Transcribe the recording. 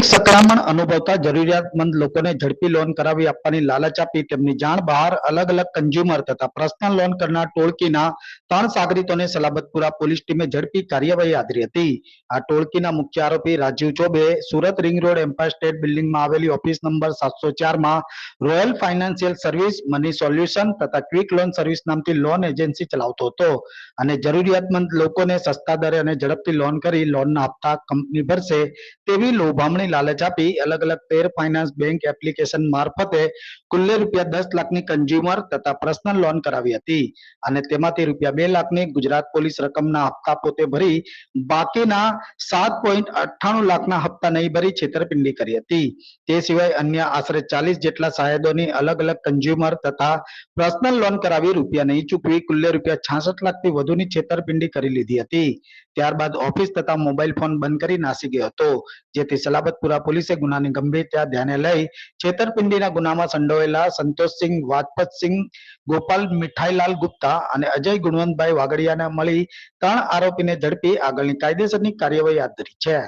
સંકળામણ અનુભવતા જરૂરિયાતમંદ લોકોને ઝડપી લોન કરાવી આપવાની લાલચ આપી તેમની જાણ બહાર અલગ અલગ કન્ઝ્યુમર તથા પર્સનલ લોન કરનાર ટોળકીના ત્રણ સાગરીતોને સલાબતપુરા પોલીસ ટીમે ઝડપી કાર્યવાહી આદરી હતી. આ ટોળકીના મુખ્ય આરોપી Rajiv Chaubey Surat ring road empire state બિલ્ડિંગમાં આવેલી ઓફિસ નંબર સાતસો ચારમાં royal financial service money solution તથા ક્વિક લોન સર્વિસ નામથી લોન એજન્સી ચલાવતો હતો અને જરૂરિયાતમંદ લોકોને સસ્તા દરે અને ઝડપથી લોન કરી લોનના હપ્તા કંપની ભરશે તેવી લોભામણી લાલચ આપી અલગ અલગ તેર finance bank application મારફતે કુલ્લે રૂપિયા દસ લાખની consumer તથા personal loan કરાવી હતી. અને તેમાંથી રૂપિયા બે લાખની ગુજરાત પોલીસ રકમના હપ્તા પોતે ભરી બાકીના સાત પોઈન્ટ અઠ્ઠાણું લાખના હપ્તા નહીં ભરી છેતરપિંડી કરી હતી. તે સિવાય અન્ય આશરે ચાલીસ જેટલા સાયદોની અલગ અલગ કન્ઝ્યુમર તથા પર્સનલ લોન કરાવી રૂપિયા નહીં ચૂકવી કુલ્લે રૂપિયા છાસઠ લાખથી વધુની છેતરપિંડી કરી લીધી હતી. ત્યારબાદ ઓફિસ તથા મોબાઈલ ફોન બંધ કરી નાસી ગયો હતો. જેથી સલાબતપુરા પોલીસે ગુનાની ગંભીરતા ધ્યાને લઈ છેતરપિંડીના ગુનામાં સંડોવાયેલા સંતોષસિંહ વાજપતસિંહ ગોપાલ મીઠાઈલાલ ગુપ્તા અને અજય ગુણવંતભાઈ વાગડિયાને મળી ત્રણ આરોપીને ઝડપી આગળની કાયદેસરની કાર્યવાહી હાથ ધરી છે.